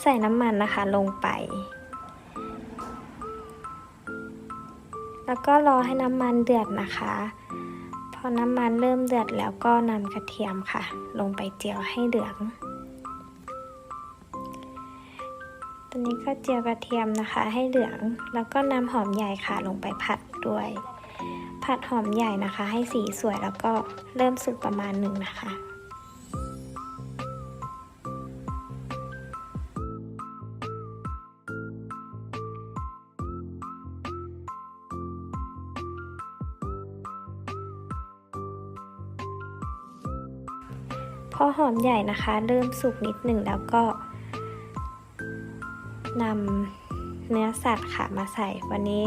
ใส่น้ำมันนะคะลงไป แล้วก็รอให้น้ำมันเดือดนะคะ พอน้ำมันเริ่มเดือดแล้วก็นำกระเทียมค่ะ ลงไปเจียวให้เหลืองตอนนี้ก็เจียวกระเทียมนะคะให้เหลือง แล้วก็นำหอมใหญ่ค่ะลงไปผัดด้วย ผัดหอมใหญ่นะคะ ให้สีสวยแล้วก็เริ่มสุกประมาณหนึ่งนะคะ พอหอมใหญ่นะคะ เริ่มสุกนิดหนึ่งแล้วก็นำเนื้อสัตว์ค่ะมาใส่ วันนี้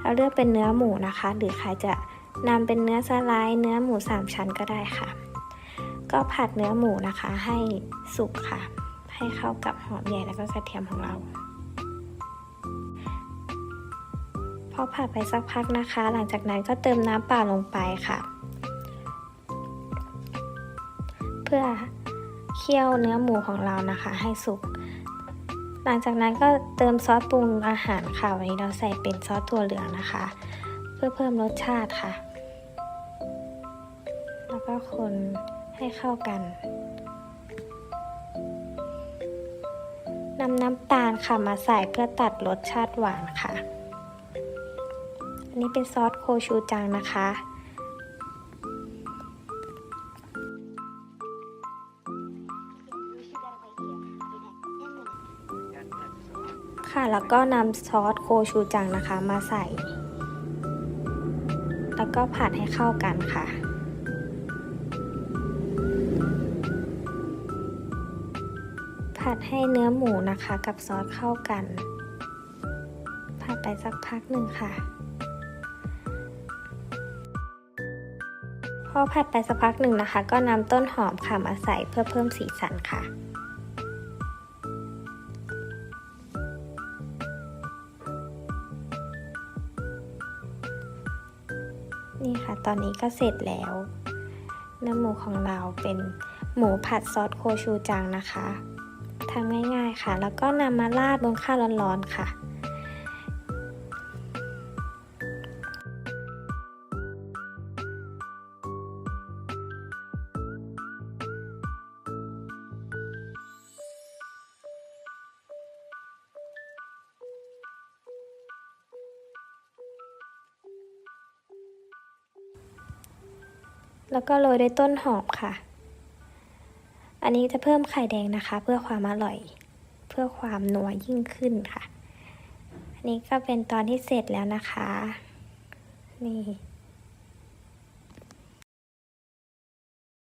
เราเลือกเป็นเนื้อหมูนะคะ หรือใครจะนำเป็นเนื้อสไลด์เนื้อหมูสามชั้นก็ได้ค่ะ ก็ผัดเนื้อหมูนะคะให้สุกค่ะ ให้เข้ากับหอมใหญ่แล้วก็กระเทียมของเราพอผัดไปสักพักนะคะ หลังจากนั้นก็เติมน้ำเปล่าลงไปค่ะ พื่อเคี่ยวเนื้อหมูของเรานะคะ ให้สุก หลังจากนั้นก็เติมซอสปรุงอาหารค่ะ วันนี้เราใส่เป็นซอสถั่วเหลืองนะคะ เพื่อเพิ่มรสชาติค่ะ แล้วก็คนให้เข้ากันนำน้ำตาลค่ะมาใส่เพื่อตัดรสชาติหวานค่ะ อันนี้เป็นซอสโคชูจังนะคะ ค่ะ แล้วก็นำซอสโคชูจังนะคะมาใส่ แล้วก็ผัดให้เข้ากันค่ะผัดให้เนื้อหมูนะคะกับซอสเข้ากัน ผัดไปสักพักหนึ่งค่ะ พอผัดไปสักพักหนึ่งนะคะ ก็นำต้นหอมค่ะมาใส่เพื่อเพิ่มสีสันค่ะ นี่ค่ะ ตอนนี้ก็เสร็จแล้วเนื้อหมูของเราเป็นหมูผัดซอสโคชูจังนะคะทำง่ายๆค่ะ แล้วก็นำมาราดบนข้าวร้อนๆค่ะ แล้วก็โรยด้วยต้นหอมค่ะ อันนี้จะเพิ่มไข่แดงนะคะ เพื่อความอร่อย เพื่อความนัวยิ่งขึ้นค่ะ อันนี้ก็เป็นตอนที่เสร็จแล้วนะคะ นี่